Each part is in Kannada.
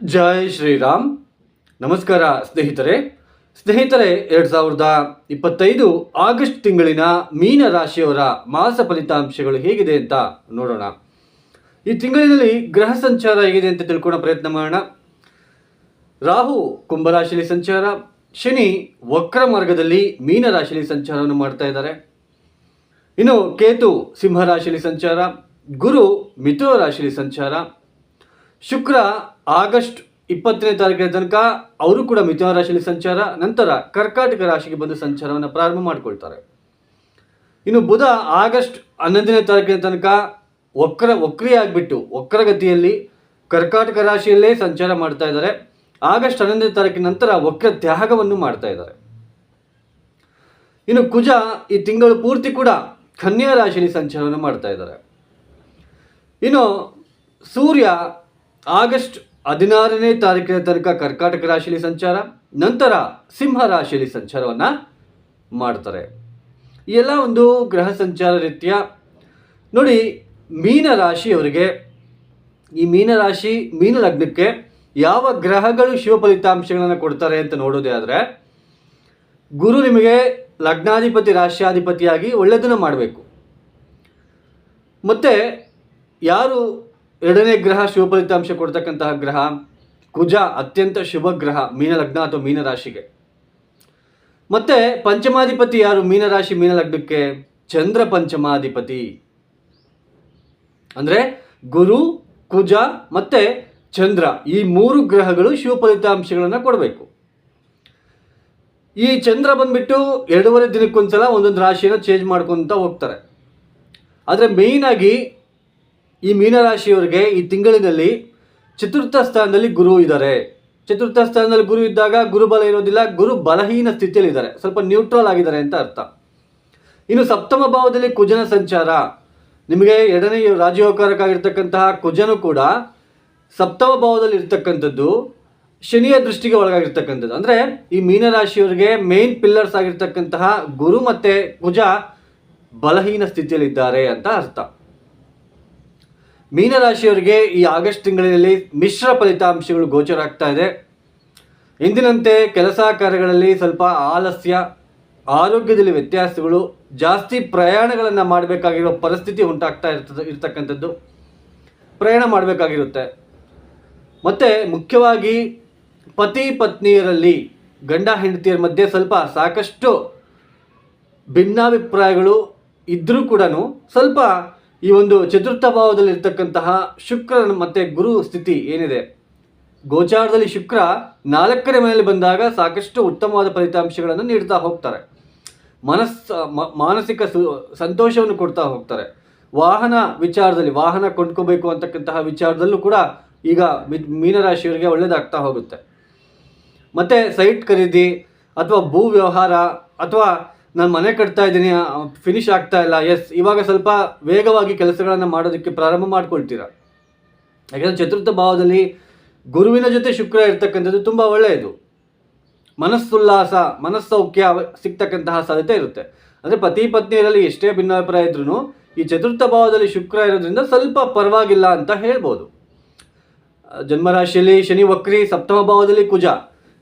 ಜೈ ಶ್ರೀರಾಮ್. ನಮಸ್ಕಾರ ಸ್ನೇಹಿತರೆ. ಸ್ನೇಹಿತರೆ, ಎರಡು ಸಾವಿರದ ಇಪ್ಪತ್ತೈದು ಆಗಸ್ಟ್ ತಿಂಗಳಿನ ಮೀನ ರಾಶಿಯವರ ಮಾಸ ಫಲಿತಾಂಶಗಳು ಹೇಗಿದೆ ಅಂತ ನೋಡೋಣ. ಈ ತಿಂಗಳಿನಲ್ಲಿ ಗ್ರಹ ಸಂಚಾರ ಹೇಗಿದೆ ಅಂತ ತಿಳ್ಕೊಳ್ಳೋ ಪ್ರಯತ್ನ ಮಾಡೋಣ. ರಾಹು ಕುಂಭರಾಶಿಯಲ್ಲಿ ಸಂಚಾರ, ಶನಿ ವಕ್ರ ಮಾರ್ಗದಲ್ಲಿ ಮೀನ ರಾಶಿಯಲ್ಲಿ ಸಂಚಾರವನ್ನು ಮಾಡ್ತಾ ಇದ್ದಾರೆ. ಇನ್ನು ಕೇತು ಸಿಂಹ ರಾಶಿಯಲ್ಲಿ ಸಂಚಾರ, ಗುರು ಮಿಥುನ ರಾಶಿಯಲ್ಲಿ ಸಂಚಾರ, ಶುಕ್ರ ಆಗಸ್ಟ್ ಇಪ್ಪತ್ತನೇ ತಾರೀಕಿನ ತನಕ ಅವರು ಕೂಡ ಮಿಥುನ ರಾಶಿಯಲ್ಲಿ ಸಂಚಾರ, ನಂತರ ಕರ್ಕಾಟಕ ರಾಶಿಗೆ ಬಂದು ಸಂಚಾರವನ್ನು ಪ್ರಾರಂಭ ಮಾಡಿಕೊಳ್ತಾರೆ. ಇನ್ನು ಬುಧ ಆಗಸ್ಟ್ ಹನ್ನೊಂದನೇ ತಾರೀಕಿನ ತನಕ ವಕ್ರ, ವಕ್ರಿಯಾಗಿಬಿಟ್ಟು, ವಕ್ರಗತಿಯಲ್ಲಿ ಕರ್ಕಾಟಕ ರಾಶಿಯಲ್ಲೇ ಸಂಚಾರ ಮಾಡ್ತಾ ಇದ್ದಾರೆ. ಆಗಸ್ಟ್ ಹನ್ನೊಂದನೇ ತಾರೀಕಿನ ನಂತರ ವಕ್ರ ತ್ಯಾಗವನ್ನು ಮಾಡ್ತಾ ಇದ್ದಾರೆ. ಇನ್ನು ಕುಜ ಈ ತಿಂಗಳು ಪೂರ್ತಿ ಕೂಡ ಕನ್ಯಾ ರಾಶಿಯಲ್ಲಿ ಸಂಚಾರವನ್ನು ಮಾಡ್ತಾ ಇದ್ದಾರೆ. ಇನ್ನು ಸೂರ್ಯ ಆಗಸ್ಟ್ ಹದಿನಾರನೇ ತಾರೀಕಿನ ತನಕ ಕರ್ಕಾಟಕ ರಾಶಿಯಲ್ಲಿ ಸಂಚಾರ, ನಂತರ ಸಿಂಹ ರಾಶಿಯಲ್ಲಿ ಸಂಚಾರವನ್ನು ಮಾಡ್ತಾರೆ. ಎಲ್ಲ ಒಂದು ಗ್ರಹ ಸಂಚಾರ ರೀತಿಯ. ನೋಡಿ, ಮೀನ ರಾಶಿಯವರಿಗೆ, ಈ ಮೀನ ರಾಶಿ, ಮೀನ ಲಗ್ನಕ್ಕೆ ಯಾವ ಗ್ರಹಗಳು ಶಿವ ಫಲಿತಾಂಶಗಳನ್ನು ಕೊಡ್ತಾರೆ ಅಂತ ನೋಡೋದೇ ಆದರೆ, ಗುರು ನಿಮಗೆ ಲಗ್ನಾಧಿಪತಿ, ರಾಶ್ಯಾಧಿಪತಿಯಾಗಿ ಒಳ್ಳೆಯದನ್ನು ಮಾಡಬೇಕು. ಮತ್ತು ಯಾರು ಎರಡನೇ ಗ್ರಹ ಶುಭ ಫಲಿತಾಂಶ ಕೊಡ್ತಕ್ಕಂತಹ ಗ್ರಹ ಕುಜ ಅತ್ಯಂತ ಶುಭ ಗ್ರಹ ಮೀನ ಲಗ್ನ ಅಥವಾ ಮೀನ ರಾಶಿಗೆ ಮತ್ತೆ ಪಂಚಮಾಧಿಪತಿ ಯಾರು? ಮೀನ ರಾಶಿ ಮೀನ ಲಗ್ನಕ್ಕೆ ಚಂದ್ರ ಪಂಚಮಾಧಿಪತಿ. ಅಂದರೆ ಗುರು, ಕುಜ ಮತ್ತೆ ಚಂದ್ರ ಈ ಮೂರು ಗ್ರಹಗಳು ಶಿವ ಫಲಿತಾಂಶಗಳನ್ನು ಕೊಡಬೇಕು. ಈ ಚಂದ್ರ ಬಂದ್ಬಿಟ್ಟು ಎರಡೂವರೆ ದಿನಕ್ಕೊಂದ್ಸಲ ಒಂದೊಂದು ರಾಶಿಯನ್ನು ಚೇಂಜ್ ಮಾಡ್ಕೊತ ಹೋಗ್ತಾರೆ. ಆದರೆ ಮೇಯ್ನಾಗಿ ಈ ಮೀನರಾಶಿಯವರಿಗೆ ಈ ತಿಂಗಳಿನಲ್ಲಿ ಚತುರ್ಥ ಸ್ಥಾನದಲ್ಲಿ ಗುರು ಇದ್ದಾರೆ. ಚತುರ್ಥ ಸ್ಥಾನದಲ್ಲಿ ಗುರು ಇದ್ದಾಗ ಗುರುಬಲ ಇರೋದಿಲ್ಲ, ಗುರು ಬಲಹೀನ ಸ್ಥಿತಿಯಲ್ಲಿ ಇದ್ದಾರೆ. ಸ್ವಲ್ಪ ನ್ಯೂಟ್ರಲ್ ಆಗಿದ್ದಾರೆ ಅಂತ ಅರ್ಥ. ಇನ್ನು ಸಪ್ತಮ ಭಾವದಲ್ಲಿ ಕುಜನ ಸಂಚಾರ. ನಿಮಗೆ ಎರಡನೇ ರಾಜಯೋಗಕಾರಕ್ಕಾಗಿರ್ತಕ್ಕಂತಹ ಕುಜನು ಕೂಡ ಸಪ್ತಮ ಭಾವದಲ್ಲಿ ಇರ್ತಕ್ಕಂಥದ್ದು ಶನಿಯ ದೃಷ್ಟಿಗೆ ಒಳಗಾಗಿರ್ತಕ್ಕಂಥದ್ದು. ಅಂದರೆ ಈ ಮೀನರಾಶಿಯವರಿಗೆ ಮೇನ್ ಪಿಲ್ಲರ್ಸ್ ಆಗಿರ್ತಕ್ಕಂತಹ ಗುರು ಮತ್ತು ಕುಜ ಬಲಹೀನ ಸ್ಥಿತಿಯಲ್ಲಿದ್ದಾರೆ ಅಂತ ಅರ್ಥ. ಮೀನರಾಶಿಯವರಿಗೆ ಈ ಆಗಸ್ಟ್ ತಿಂಗಳಿನಲ್ಲಿ ಮಿಶ್ರ ಫಲಿತಾಂಶಗಳು ಗೋಚರ ಆಗ್ತಾ ಇದೆ. ಇಂದಿನಂತೆ ಕೆಲಸ ಕಾರ್ಯಗಳಲ್ಲಿ ಸ್ವಲ್ಪ ಆಲಸ್ಯ, ಆರೋಗ್ಯದಲ್ಲಿ ವ್ಯತ್ಯಾಸಗಳು, ಜಾಸ್ತಿ ಪ್ರಯಾಣಗಳನ್ನು ಮಾಡಬೇಕಾಗಿರೋ ಪರಿಸ್ಥಿತಿ ಉಂಟಾಗ್ತಾ ಇರ್ತದೆ, ಇರ್ತಕ್ಕಂಥದ್ದು ಪ್ರಯಾಣ ಮಾಡಬೇಕಾಗಿರುತ್ತೆ. ಮತ್ತು ಮುಖ್ಯವಾಗಿ ಪತಿ ಪತ್ನಿಯರಲ್ಲಿ ಗಂಡ ಹೆಂಡತಿಯರ ಮಧ್ಯೆ ಸ್ವಲ್ಪ ಸಾಕಷ್ಟು ಭಿನ್ನಾಭಿಪ್ರಾಯಗಳು ಇದ್ದರೂ ಕೂಡ ಸ್ವಲ್ಪ ಈ ಒಂದು ಚತುರ್ಥ ಭಾವದಲ್ಲಿ ಇರ್ತಕ್ಕಂತಹ ಶುಕ್ರನ ಮತ್ತೆ ಗುರು ಸ್ಥಿತಿ ಏನಿದೆ? ಗೋಚಾರದಲ್ಲಿ ಶುಕ್ರ ನಾಲ್ಕನೇ ಮನೆಯಲ್ಲಿ ಬಂದಾಗ ಸಾಕಷ್ಟು ಉತ್ತಮವಾದ ಫಲಿತಾಂಶಗಳನ್ನು ನೀಡ್ತಾ ಹೋಗ್ತಾರೆ. ಮನಸ್ ಮಾನಸಿಕ ಸಂತೋಷವನ್ನು ಕೊಡ್ತಾ ಹೋಗ್ತಾರೆ. ವಾಹನ ವಿಚಾರದಲ್ಲಿ, ವಾಹನ ಕೊಂಡ್ಕೋಬೇಕು ಅಂತಕ್ಕಂತಹ ವಿಚಾರದಲ್ಲೂ ಕೂಡ ಈಗ ಮೀನರಾಶಿಯವರಿಗೆ ಒಳ್ಳೆಯದಾಗ್ತಾ ಹೋಗುತ್ತೆ. ಮತ್ತು ಸೈಟ್ ಖರೀದಿ ಅಥವಾ ಭೂ ವ್ಯವಹಾರ ಅಥವಾ ನಾನು ಮನೆ ಕಟ್ತಾ ಇದ್ದೀನಿ ಫಿನಿಶ್ ಆಗ್ತಾ ಇಲ್ಲ. ಎಸ್ ಇವಾಗ ಸ್ವಲ್ಪ ವೇಗವಾಗಿ ಕೆಲಸಗಳನ್ನು ಮಾಡೋದಕ್ಕೆ ಪ್ರಾರಂಭ ಮಾಡ್ಕೊಳ್ತೀರಾ? ಯಾಕಂದರೆ ಚತುರ್ಥ ಭಾವದಲ್ಲಿ ಗುರುವಿನ ಜೊತೆ ಶುಕ್ರ ಇರ್ತಕ್ಕಂಥದ್ದು ತುಂಬ ಒಳ್ಳೆಯದು. ಮನಸ್ಸುಲ್ಲಾಸ, ಮನಸ್ಸೌಖ್ಯ ಸಿಗ್ತಕ್ಕಂತಹ ಸಾಧ್ಯತೆ ಇರುತ್ತೆ. ಅಂದರೆ ಪತಿ ಪತ್ನಿಯರಲ್ಲಿ ಎಷ್ಟೇ ಭಿನ್ನಾಭಿಪ್ರಾಯ ಇದ್ರೂ ಈ ಚತುರ್ಥ ಭಾವದಲ್ಲಿ ಶುಕ್ರ ಇರೋದ್ರಿಂದ ಸ್ವಲ್ಪ ಪರವಾಗಿಲ್ಲ ಅಂತ ಹೇಳ್ಬೋದು. ಜನ್ಮರಾಶಿಯಲ್ಲಿ ಶನಿ ವಕ್ರಿ, ಸಪ್ತಮ ಭಾವದಲ್ಲಿ ಕುಜ.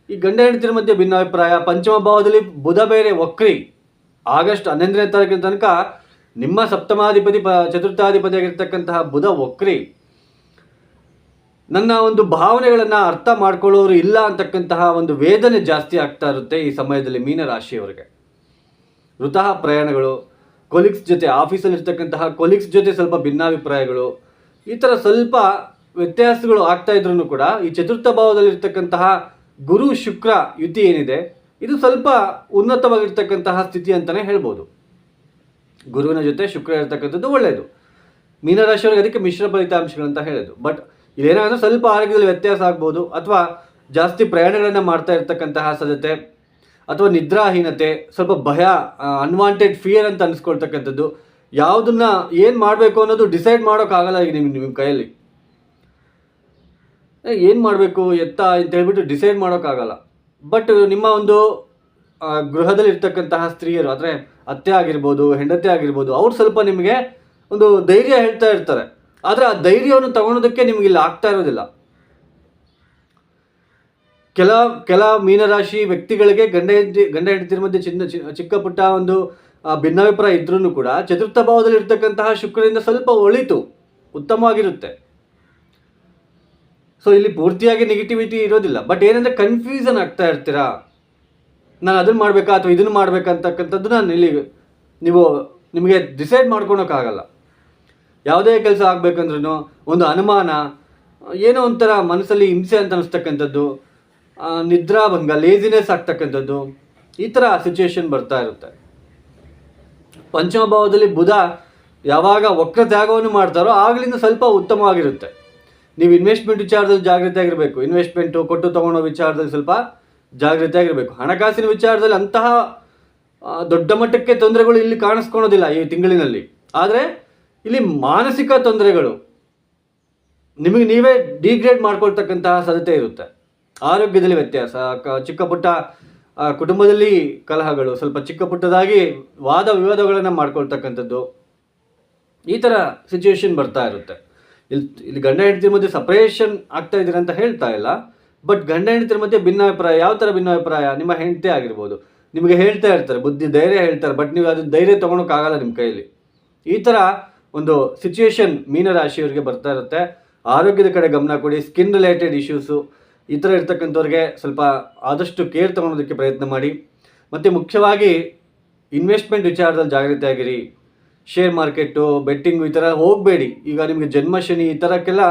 ಈ ಗಂಡ ಹೆಂಡತಿರ ಮಧ್ಯೆ ಭಿನ್ನಾಭಿಪ್ರಾಯ, ಪಂಚಮ ಭಾವದಲ್ಲಿ ಬುಧ ಬೇರೆ ವಕ್ರಿ. ಆಗಸ್ಟ್ ಹನ್ನೊಂದನೇ ತಾರೀಕಿನ ತನಕ ನಿಮ್ಮ ಸಪ್ತಮಾಧಿಪತಿ ಪ ಚತುರ್ಥಾಧಿಪತಿ ಆಗಿರ್ತಕ್ಕಂತಹ ಬುಧ ವಕ್ರಿ ನನ್ನ ಒಂದು ಭಾವನೆಗಳನ್ನು ಅರ್ಥ ಮಾಡ್ಕೊಳ್ಳೋರು ಇಲ್ಲ ಅಂತಕ್ಕಂತಹ ಒಂದು ವೇದನೆ ಜಾಸ್ತಿ ಆಗ್ತಾ ಇರುತ್ತೆ ಈ ಸಮಯದಲ್ಲಿ ಮೀನರಾಶಿಯವರಿಗೆ. ವೃತಃ ಪ್ರಯಾಣಗಳು ಕೊಲೀಗ್ಸ್ ಜೊತೆ ಆಫೀಸಲ್ಲಿ ಇರ್ತಕ್ಕಂತಹ ಕೊಲೀಗ್ಸ್ ಜೊತೆ ಸ್ವಲ್ಪ ಭಿನ್ನಾಭಿಪ್ರಾಯಗಳು, ಈ ಥರ ಸ್ವಲ್ಪ ವ್ಯತ್ಯಾಸಗಳು ಆಗ್ತಾ ಇದ್ರೂ ಕೂಡ ಈ ಚತುರ್ಥ ಭಾವದಲ್ಲಿರ್ತಕ್ಕಂತಹ ಗುರು ಶುಕ್ರ ಯುತಿ ಏನಿದೆ ಇದು ಸ್ವಲ್ಪ ಉನ್ನತವಾಗಿರ್ತಕ್ಕಂತಹ ಸ್ಥಿತಿ ಅಂತಲೇ ಹೇಳ್ಬೋದು. ಗುರುವಿನ ಜೊತೆ ಶುಕ್ರ ಇರ್ತಕ್ಕಂಥದ್ದು ಒಳ್ಳೆಯದು ಮೀನರಾಶಿಯವರಿಗೆ ಅದಕ್ಕೆ ಮಿಶ್ರ ಫಲಿತಾಂಶಗಳಂತ ಹೇಳೋದು. ಬಟ್ ಇಲ್ಲೇನಾದರೂ ಸ್ವಲ್ಪ ಆರೋಗ್ಯದಲ್ಲಿ ವ್ಯತ್ಯಾಸ ಆಗ್ಬೋದು ಅಥವಾ ಜಾಸ್ತಿ ಪ್ರಯಾಣಗಳನ್ನು ಮಾಡ್ತಾ ಇರ್ತಕ್ಕಂತಹ ಸಾಧ್ಯತೆ ಅಥವಾ ನಿದ್ರಾಹೀನತೆ, ಸ್ವಲ್ಪ ಭಯ ಅನ್ವಾಂಟೆಡ್ ಫಿಯರ್ ಅಂತ ಅನಿಸ್ಕೊಳ್ತಕ್ಕಂಥದ್ದು. ಯಾವುದನ್ನ ಏನು ಮಾಡಬೇಕು ಅನ್ನೋದು ಡಿಸೈಡ್ ಮಾಡೋಕ್ಕಾಗಲ್ಲ ಈಗ ನಿಮ್ಮ ನಿಮ್ಮ ಕೈಯಲ್ಲಿ. ಏನು ಮಾಡಬೇಕು, ಎತ್ತ ಅಂತ ಹೇಳ್ಬಿಟ್ಟು ಡಿಸೈಡ್ ಮಾಡೋಕ್ಕಾಗಲ್ಲ. ಬಟ್ ನಿಮ್ಮ ಒಂದು ಗೃಹದಲ್ಲಿ ಇರ್ತಕ್ಕಂತಹ ಸ್ತ್ರೀಯರು ಅಂದರೆ ಅತ್ತೆ ಆಗಿರ್ಬೋದು, ಹೆಂಡತಿ ಆಗಿರ್ಬೋದು, ಅವ್ರು ಸ್ವಲ್ಪ ನಿಮಗೆ ಒಂದು ಧೈರ್ಯ ಹೇಳ್ತಾ ಇರ್ತಾರೆ. ಆದರೆ ಆ ಧೈರ್ಯವನ್ನು ತಗೊಳೋದಕ್ಕೆ ನಿಮಗೆ ಇಲ್ಲಿ ಆಗ್ತಾ ಇರೋದಿಲ್ಲ. ಕೆಲ ಕೆಲ ಮೀನರಾಶಿ ವ್ಯಕ್ತಿಗಳಿಗೆ ಗಂಡ ಹೆಂಡತಿ, ಗಂಡ ಹೆಂಡತಿರ ಮಧ್ಯೆ ಚಿನ್ನ ಚಿಕ್ಕ ಪುಟ್ಟ ಒಂದು ಭಿನ್ನಾಭಿಪ್ರಾಯ ಇದ್ರೂ ಕೂಡ ಚತುರ್ಥ ಭಾವದಲ್ಲಿ ಇರ್ತಕ್ಕಂತಹ ಶುಕ್ರನಿಂದ ಸ್ವಲ್ಪ ಒಳಿತು, ಉತ್ತಮವಾಗಿರುತ್ತೆ. ಸೊ ಇಲ್ಲಿ ಪೂರ್ತಿಯಾಗಿ ನೆಗೆಟಿವಿಟಿ ಇರೋದಿಲ್ಲ. ಬಟ್ ಏನಂದ್ರೆ ಕನ್ಫ್ಯೂಸನ್ ಆಗ್ತಾ ಇರ್ತೀರಾ? ನಾನು ಅದನ್ನು ಮಾಡಬೇಕಾ ಅಥವಾ ಇದನ್ನು ಮಾಡ್ಬೇಕಂತಕ್ಕಂಥದ್ದು ನಾನು ಇಲ್ಲಿ ನೀವು ನಿಮಗೆ ಡಿಸೈಡ್ ಮಾಡ್ಕೊಳೋಕ್ಕಾಗಲ್ಲ. ಯಾವುದೇ ಕೆಲಸ ಆಗಬೇಕಂದ್ರೂ ಒಂದು ಅನುಮಾನ, ಏನೋ ಒಂಥರ ಮನಸ್ಸಲ್ಲಿ ಹಿಂಸೆ ಅಂತ ಅನ್ನಿಸ್ತಕ್ಕಂಥದ್ದು ನಿದ್ರಾಭಂಗ ಲೇಜಿನೆಸ್ ಆಗ್ತಕ್ಕಂಥದ್ದು, ಈ ಥರ ಸಿಚುವೇಶನ್ ಬರ್ತಾ ಇರುತ್ತೆ. ಪಂಚಮ ಭಾವದಲ್ಲಿ ಬುಧ ಯಾವಾಗ ವಕ್ರ ತ್ಯಾಗವನ್ನು ಮಾಡ್ತಾರೋ ಆಗಲಿಂದ ಸ್ವಲ್ಪ ಉತ್ತಮವಾಗಿರುತ್ತೆ. ನೀವು ಇನ್ವೆಸ್ಟ್ಮೆಂಟ್ ವಿಚಾರದಲ್ಲಿ ಜಾಗೃತಿ ಆಗಿರಬೇಕು. ಇನ್ವೆಸ್ಟ್ಮೆಂಟು ಕೊಟ್ಟು ತೊಗೊಳೋ ವಿಚಾರದಲ್ಲಿ ಸ್ವಲ್ಪ ಜಾಗ್ರತೆ ಆಗಿರಬೇಕು. ಹಣಕಾಸಿನ ವಿಚಾರದಲ್ಲಿ ಅಂತಹ ದೊಡ್ಡ ಮಟ್ಟಕ್ಕೆ ತೊಂದರೆಗಳು ಇಲ್ಲಿ ಕಾಣಿಸ್ಕೊಳೋದಿಲ್ಲ ಈ ತಿಂಗಳಿನಲ್ಲಿ. ಆದರೆ ಇಲ್ಲಿ ಮಾನಸಿಕ ತೊಂದರೆಗಳು ನಿಮಗೆ ನೀವೇ ಡಿಗ್ರೇಡ್ ಮಾಡ್ಕೊಳ್ತಕ್ಕಂತಹ ಸಾಧ್ಯತೆ ಇರುತ್ತೆ. ಆರೋಗ್ಯದಲ್ಲಿ ವ್ಯತ್ಯಾಸ ಚಿಕ್ಕ ಪುಟ್ಟ ಕುಟುಂಬದಲ್ಲಿ ಕಲಹಗಳು, ಸ್ವಲ್ಪ ಚಿಕ್ಕ ಪುಟ್ಟದಾಗಿ ವಾದ ವಿವಾದಗಳನ್ನು ಮಾಡ್ಕೊಳ್ತಕ್ಕಂಥದ್ದು ಈ ಥರ ಸಿಚುವೇಶನ್ ಬರ್ತಾ ಇರುತ್ತೆ. ಇಲ್ಲಿ ಇಲ್ಲಿ ಗಂಡ ಹೆಂಡತಿ ಮಧ್ಯೆ ಸಪ್ರೇಷನ್ ಆಗ್ತಾ ಇದ್ದೀರಾ ಅಂತ ಹೇಳ್ತಾ ಇಲ್ಲ. ಬಟ್ ಗಂಡ ಹೆಂಡತಿರ ಮಧ್ಯೆ ಭಿನ್ನಾಭಿಪ್ರಾಯ, ಯಾವ ಥರ ಭಿನ್ನಾಭಿಪ್ರಾಯ? ನಿಮ್ಮ ಹೆಂಡತಿ ಆಗಿರ್ಬೋದು. ನಿಮಗೆ ಹೇಳ್ತಾ ಇರ್ತಾರೆ, ಬುದ್ಧಿ, ಧೈರ್ಯ ಹೇಳ್ತಾರೆ ಬಟ್ ನೀವು ಅದು ಧೈರ್ಯ ತೊಗೊಳಕ್ಕಾಗಲ್ಲ ನಿಮ್ಮ ಕೈಯಲ್ಲಿ. ಈ ಥರ ಒಂದು ಸಿಚುಯೇಷನ್ ಮೀನರಾಶಿಯವರಿಗೆ ಬರ್ತಾ ಇರುತ್ತೆ. ಆರೋಗ್ಯದ ಕಡೆ ಗಮನ ಕೊಡಿ ಸ್ಕಿನ್ ರಿಲೇಟೆಡ್ ಇಶ್ಯೂಸು ಈ ಥರ ಇರ್ತಕ್ಕಂಥವ್ರಿಗೆ ಸ್ವಲ್ಪ ಆದಷ್ಟು ಕೇರ್ ತೊಗೊಳೋದಕ್ಕೆ ಪ್ರಯತ್ನ ಮಾಡಿ. ಮತ್ತು ಮುಖ್ಯವಾಗಿ ಇನ್ವೆಸ್ಟ್ಮೆಂಟ್ ವಿಚಾರದಲ್ಲಿ ಜಾಗೃತಿ ಆಗಿರಿ ಶೇರ್ ಮಾರ್ಕೆಟು ಬೆಟ್ಟಿಂಗು ಈ ಥರ ಹೋಗಬೇಡಿ. ಈಗ ನಿಮಗೆ ಜನ್ಮಶನಿ ಈ ಥರಕ್ಕೆಲ್ಲ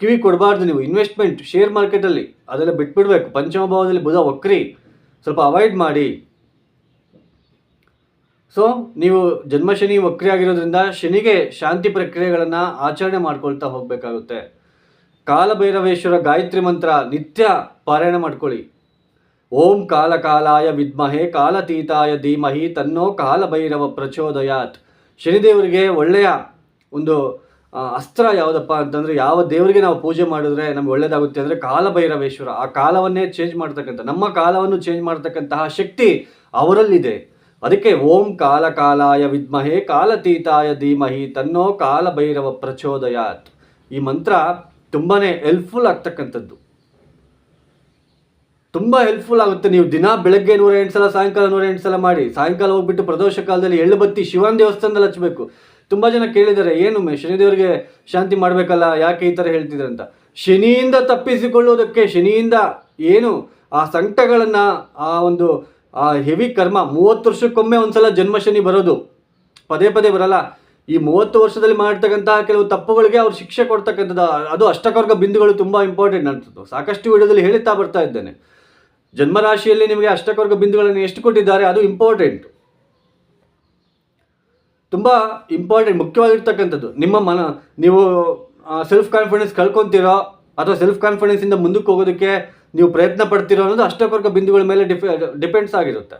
ಕಿವಿ ಕೊಡಬಾರ್ದು ನೀವು. ಇನ್ವೆಸ್ಟ್ಮೆಂಟ್ ಶೇರ್ ಮಾರ್ಕೆಟಲ್ಲಿ ಅದೆಲ್ಲ ಬಿಟ್ಬಿಡ್ಬೇಕು. ಪಂಚಮ ಭಾವದಲ್ಲಿ ಬುಧ ವಕ್ರಿ. ಸ್ವಲ್ಪ ಅವಾಯ್ಡ್ ಮಾಡಿ. ಸೊ ನೀವು ಜನ್ಮಶನಿ ವಕ್ರಿ ಆಗಿರೋದ್ರಿಂದ ಶನಿಗೆ ಶಾಂತಿ ಪ್ರಕ್ರಿಯೆಗಳನ್ನು ಆಚರಣೆ ಮಾಡ್ಕೊಳ್ತಾ ಹೋಗಬೇಕಾಗುತ್ತೆ. ಕಾಲಭೈರವೇಶ್ವರ ಗಾಯತ್ರಿ ಮಂತ್ರ ನಿತ್ಯ ಪಾರಾಯಣ ಮಾಡ್ಕೊಳ್ಳಿ. ಓಂ ಕಾಲ ಕಾಲಾಯ ವಿದ್ಮಹೆ ಕಾಲತೀತಾಯ ಧೀಮಹಿ ತನ್ನೋ ಕಾಲಭೈರವ ಪ್ರಚೋದಯಾತ್. ಶನಿದೇವರಿಗೆ ಒಳ್ಳೆಯ ಒಂದು ಅಸ್ತ್ರ ಯಾವುದಪ್ಪ ಅಂತಂದರೆ ಯಾವ ದೇವರಿಗೆ ನಾವು ಪೂಜೆ ಮಾಡಿದ್ರೆ ನಮ್ಗೆ ಒಳ್ಳೆಯದಾಗುತ್ತೆ ಅಂದರೆ ಕಾಲಭೈರವೇಶ್ವರ. ಆ ಕಾಲವನ್ನೇ ಚೇಂಜ್ ಮಾಡ್ತಕ್ಕಂಥ, ನಮ್ಮ ಕಾಲವನ್ನು ಚೇಂಜ್ ಮಾಡ್ತಕ್ಕಂತಹ ಶಕ್ತಿ ಅವರಲ್ಲಿದೆ. ಅದಕ್ಕೆ ಓಂ ಕಾಲ ಕಾಲಾಯ ವಿದ್ಮಹೆ ಕಾಲತೀತಾಯ ಧೀಮಹಿ ತನ್ನೋ ಕಾಲಭೈರವ ಪ್ರಚೋದಯಾತ್. ಈ ಮಂತ್ರ ತುಂಬಾ ಹೆಲ್ಪ್ಫುಲ್ ಆಗ್ತಕ್ಕಂಥದ್ದು. ತುಂಬ ಹೆಲ್ಪ್ಫುಲ್ ಆಗುತ್ತೆ. ನೀವು ದಿನ ಬೆಳಗ್ಗೆ ನೂರ ಎಂಟು ಸಲ, ಸಾಯಂಕಾಲ ನೂರ ಎಂಟು ಸಲ ಮಾಡಿ. ಸಾಯಂಕಾಲ ಹೋಗ್ಬಿಟ್ಟು ಪ್ರದೋಷ ಕಾಲದಲ್ಲಿ ಎಳ್ಳು ಬತ್ತಿ ಶಿವನ ದೇವಸ್ಥಾನದಲ್ಲಿ ಹಚ್ಚಬೇಕು. ತುಂಬ ಜನ ಕೇಳಿದ್ದಾರೆ, ಏನು ಶನಿದೇವರಿಗೆ ಶಾಂತಿ ಮಾಡಬೇಕಲ್ಲ? ಯಾಕೆ ಈ ಥರ ಹೇಳ್ತಿದ್ರೆ? ಅಂತ. ಶನಿಯಿಂದ ತಪ್ಪಿಸಿಕೊಳ್ಳುವುದಕ್ಕೆ, ಶನಿಯಿಂದ ಏನು ಆ ಸಂಕಟಗಳನ್ನು, ಆ ಒಂದು, ಆ ಹೆವಿ ಕರ್ಮ, ಮೂವತ್ತು ವರ್ಷಕ್ಕೊಮ್ಮೆ ಒಂದ್ಸಲ ಜನ್ಮ ಶನಿ ಬರೋದು. ಪದೇ ಪದೇ ಬರಲ್ಲ. ಈ ಮೂವತ್ತು ವರ್ಷದಲ್ಲಿ ಮಾಡಿರ್ತಕ್ಕಂತಹ ಕೆಲವು ತಪ್ಪುಗಳಿಗೆ ಅವ್ರು ಶಿಕ್ಷೆ ಕೊಡ್ತಕ್ಕಂಥದ್ದು, ಅದು ಅಷ್ಟಕರ್ಗ ಬಿಂದುಗಳು ತುಂಬ ಇಂಪಾರ್ಟೆಂಟ್ ಅನ್ಸುತ್ತೆ ಸಾಕಷ್ಟು ವಿಡಿಯೋದಲ್ಲಿ ಹೇಳುತ್ತಾ ಬರ್ತಾ ಇದ್ದೇನೆ. ಜನ್ಮರಾಶಿಯಲ್ಲಿ ನಿಮಗೆ ಅಷ್ಟಕರ್ಗ ಬಿಂದುಗಳನ್ನು ಎಷ್ಟು ಕೊಟ್ಟಿದ್ದಾರೆ? ಅದು ಇಂಪಾರ್ಟೆಂಟ್ ತುಂಬ ಇಂಪಾರ್ಟೆಂಟ್ ಮುಖ್ಯವಾಗಿರ್ತಕ್ಕಂಥದ್ದು. ನಿಮ್ಮ ಮನ, ನೀವು ಸೆಲ್ಫ್ ಕಾನ್ಫಿಡೆನ್ಸ್ ಕಳ್ಕೊತೀರೋ ಅಥವಾ ಸೆಲ್ಫ್ ಕಾನ್ಫಿಡೆನ್ಸಿಂದ ಮುಂದಕ್ಕೆ ಹೋಗೋದಕ್ಕೆ ನೀವು ಪ್ರಯತ್ನ ಪಡ್ತಿರೋ ಅನ್ನೋದು ಅಷ್ಟಕರ್ಗ ಬಿಂದುಗಳ ಮೇಲೆ ಡಿಫೆ ಡಿಪೆಂಡ್ಸ್ ಆಗಿರುತ್ತೆ.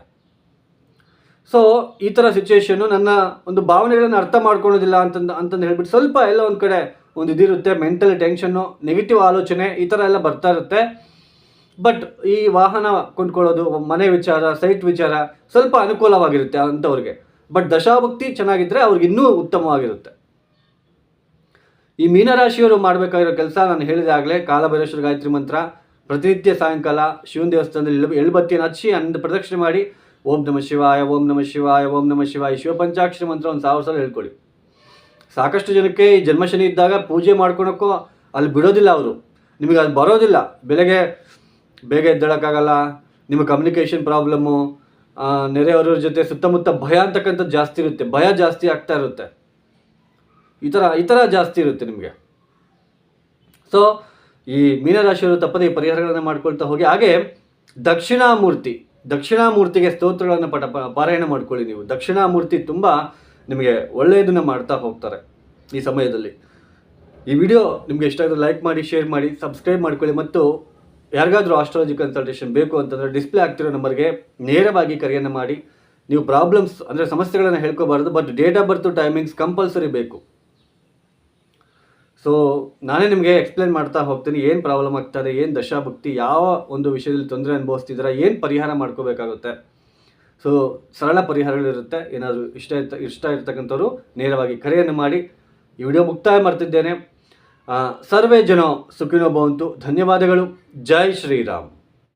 ಸೊ ಈ ಥರ ಸಿಚುವೇಶನ್ನು ನನ್ನ ಒಂದು ಭಾವನೆಗಳನ್ನು ಅರ್ಥ ಮಾಡ್ಕೊಳೋದಿಲ್ಲ ಅಂತಂದು ಅಂತಂದು ಹೇಳ್ಬಿಟ್ಟು ಸ್ವಲ್ಪ ಎಲ್ಲ ಒಂದು ಕಡೆ ಒಂದು ಇದಿರುತ್ತೆ ಮೆಂಟಲ್ ಟೆನ್ಷನ್ನು ನೆಗೆಟಿವ್ ಆಲೋಚನೆ, ಈ ಥರ ಎಲ್ಲ ಬರ್ತಾ ಇರುತ್ತೆ. ಬಟ್ ಈ ವಾಹನ ಕೊಂಡ್ಕೊಳ್ಳೋದು, ಮನೆ ವಿಚಾರ ಸೈಟ್ ವಿಚಾರ ಸ್ವಲ್ಪ ಅನುಕೂಲವಾಗಿರುತ್ತೆ ಅಂಥವ್ರಿಗೆ ಬಟ್ ದಶಾಭಕ್ತಿ ಚೆನ್ನಾಗಿದ್ದರೆ ಅವ್ರಿಗೆ ಇನ್ನೂ ಉತ್ತಮವಾಗಿರುತ್ತೆ. ಈ ಮೀನರಾಶಿಯವರು ಮಾಡಬೇಕಾಗಿರೋ ಕೆಲಸ ನಾನು ಹೇಳಿದಾಗಲೇ ಕಾಲಭೈರೇಶ್ವರ ಗಾಯತ್ರಿ ಮಂತ್ರ, ಪ್ರತಿನಿತ್ಯ ಸಾಯಂಕಾಲ ಶಿವನ ದೇವಸ್ಥಾನದಲ್ಲಿ ಎಳ್ಬತ್ತಿಯನ್ನು ಹಚ್ಚಿ ಅಂದ ಪ್ರದಕ್ಷಿಣೆ ಮಾಡಿ, ಓಂ ನಮ ಶಿವಾಯ, ಓಂ ನಮ ಶಿವಾಯ, ಓಂ ನಮ ಶಿವಾಯ ಶಿವ ಪಂಚಾಕ್ಷರಿ ಮಂತ್ರ ಒಂದು ಸಾವಿರ ಸಲ ಹೇಳ್ಕೊಳ್ಳಿ. ಸಾಕಷ್ಟು ಜನಕ್ಕೆ ಈ ಜನ್ಮಶನಿ ಇದ್ದಾಗ ಪೂಜೆ ಮಾಡ್ಕೊಳಕ್ಕೋ ಅಲ್ಲಿ ಬಿಡೋದಿಲ್ಲ ಅವರು. ನಿಮಗೆ ಅದು ಬರೋದಿಲ್ಲ. ಬೆಳಗ್ಗೆ ಬೇಗ ಎದ್ದೇಳೋಕ್ಕಾಗಲ್ಲ ನಿಮ್ಮ ಕಮ್ಯುನಿಕೇಷನ್ ಪ್ರಾಬ್ಲಮ್ಮು ನೆರೆಯವರ ಜೊತೆ ಸುತ್ತಮುತ್ತ ಭಯ ಅಂತಕ್ಕಂಥದ್ದು ಜಾಸ್ತಿ ಇರುತ್ತೆ. ಭಯ ಜಾಸ್ತಿ ಆಗ್ತಾ ಇರುತ್ತೆ. ಈ ಥರ ಈ ಥರ ಜಾಸ್ತಿ ಇರುತ್ತೆ ನಿಮಗೆ. ಸೊ ಈ ಮೀನರಾಶಿಯವರು ತಪ್ಪದೆ ಈ ಪರಿಹಾರಗಳನ್ನು ಮಾಡ್ಕೊಳ್ತಾ ಹೋಗಿ. ಹಾಗೆ ದಕ್ಷಿಣಾಮೂರ್ತಿ, ದಕ್ಷಿಣಾಮೂರ್ತಿಗೆ ಸ್ತೋತ್ರಗಳನ್ನು ಪಟ ಪ- ಪಾರಾಯಣ ಮಾಡ್ಕೊಳ್ಳಿ ನೀವು. ದಕ್ಷಿಣಾಮೂರ್ತಿ ತುಂಬ ನಿಮಗೆ ಒಳ್ಳೆಯದನ್ನು ಮಾಡ್ತಾ ಹೋಗ್ತಾರೆ ಈ ಸಮಯದಲ್ಲಿ. ಈ ವಿಡಿಯೋ ನಿಮಗೆ ಇಷ್ಟ ಆದರೆ ಲೈಕ್ ಮಾಡಿ ಶೇರ್ ಮಾಡಿ ಸಬ್ಸ್ಕ್ರೈಬ್ ಮಾಡ್ಕೊಳ್ಳಿ ಮತ್ತು ಯಾರಿಗಾದರೂ ಆಸ್ಟ್ರಾಲಜಿ ಕನ್ಸಲ್ಟೇಷನ್ ಬೇಕು ಅಂತಂದರೆ ಡಿಸ್ಪ್ಲೇ ಆಗ್ತಿರೋ ನಂಬರ್ಗೆ ನೇರವಾಗಿ ಕರೆಯನ್ನು ಮಾಡಿ. ನೀವು ಪ್ರಾಬ್ಲಮ್ಸ್ ಅಂದರೆ ಸಮಸ್ಯೆಗಳನ್ನು ಹೇಳ್ಕೋಬಾರ್ದು but date of birth timings compulsory ಬೇಕು. ಸೊ ನಾನೇ ನಿಮಗೆ ಎಕ್ಸ್ಪ್ಲೇನ್ ಮಾಡ್ತಾ ಹೋಗ್ತೀನಿ, ಏನು ಪ್ರಾಬ್ಲಮ್ ಆಗ್ತದೆ, ಏನು ದಶಾಭಕ್ತಿ, ಯಾವ ಒಂದು ವಿಷಯದಲ್ಲಿ ತೊಂದರೆ ಅನುಭವಿಸ್ತಿದ್ದೀರಾ, ಏನು ಪರಿಹಾರ ಮಾಡ್ಕೋಬೇಕಾಗುತ್ತೆ. ಸೊ ಸರಳ ಪರಿಹಾರಗಳಿರುತ್ತೆ. ಏನಾದರೂ ಇಷ್ಟ ಇರ್ತ ಇಷ್ಟ ಇರ್ತಕ್ಕಂಥವ್ರು ನೇರವಾಗಿ ಕರೆಯನ್ನು ಮಾಡಿ. ಈ ವಿಡಿಯೋ ಮುಕ್ತಾಯ ಮಾಡ್ತಿದ್ದೇನೆ. ಸರ್ವೇ ಜನ ಸುಖಿನೋ ಬಂತು ಧನ್ಯವಾದಗಳು. ಜೈ ಶ್ರೀರಾಮ್.